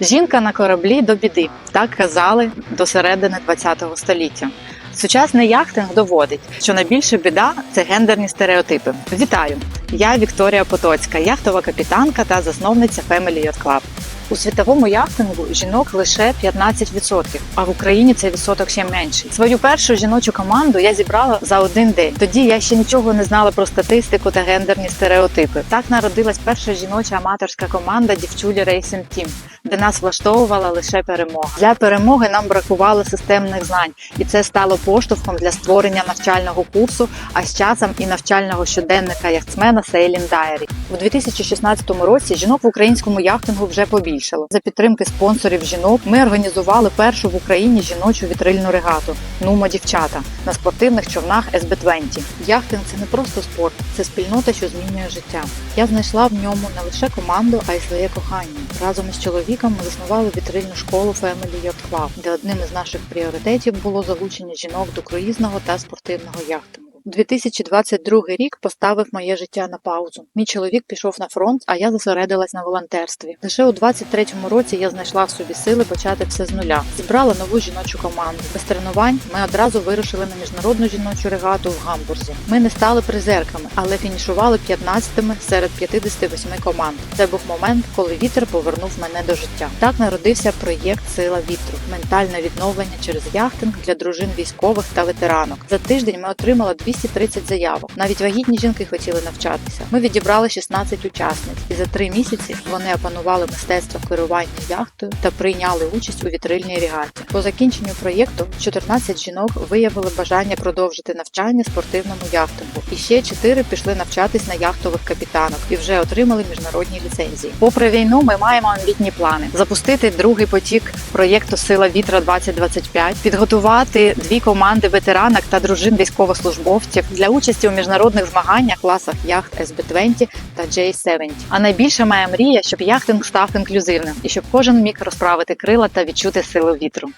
Жінка на кораблі до біди. Так казали до середини ХХ століття. Сучасний яхтинг доводить, що найбільша біда це гендерні стереотипи. Вітаю! Я Вікторія Потоцька, яхтова капітанка та засновниця Family Yacht Club. У світовому яхтингу жінок лише 15%, а в Україні цей відсоток ще менший. Свою першу жіночу команду я зібрала за один день. Тоді я ще нічого не знала про статистику та гендерні стереотипи. Так народилась перша жіноча аматорська команда Дівчулі Racing Team, де нас влаштовувала лише перемога. Для перемоги нам бракувало системних знань, і це стало поштовхом для створення навчального курсу, а з часом і навчального щоденника яхтсмена Sailing Diary. У 2016 році жінок в українському яхтингу вже побільшало. За підтримки спонсорів жінок ми організували першу в Україні жіночу вітрильну регату Нумо дівчата на спортивних човнах SB20. Яхтинг це не просто спорт, це спільнота, що змінює життя. Я знайшла в ньому не лише команду, а й своє кохання. Разом із чоловіком ми заснували вітрильну школу Family Yacht Club, де одним із наших пріоритетів було залучення жінок до круїзного та спортивного яхтингу. 2022 рік поставив моє життя на паузу. Мій чоловік пішов на фронт, а я зосередилась на волонтерстві. Лише у 23-му році я знайшла в собі сили почати все з нуля. Зібрала нову жіночу команду. Без тренувань ми одразу вирушили на міжнародну жіночу регату в Гамбурзі. Ми не стали призерками, але фінішували 15-ми серед 58 команд. Це був момент, коли вітер повернув мене до життя. Так народився проєкт Сила вітру, ментальне відновлення через яхтинг для дружин військових та ветеранок. За тиждень ми отримали 230 заявок. Навіть вагітні жінки хотіли навчатися. Ми відібрали 16 учасниць, і за три місяці вони опанували мистецтво керування яхтою та прийняли участь у вітрильній регаті. По закінченню проєкту 14 жінок виявили бажання продовжити навчання спортивному яхтингу. І ще 4 пішли навчатись на яхтових капітанок і вже отримали міжнародні ліцензії. Попри війну, ми маємо амбітні плани: запустити другий потік проєкту Сила вітра 2025 підготувати дві команди ветеранок та дружин військовослужбовців для участі у міжнародних змаганнях класах яхт SB20 та J70. А найбільше моя мрія, щоб яхтинг став інклюзивним і щоб кожен міг розправити крила та відчути силу вітру.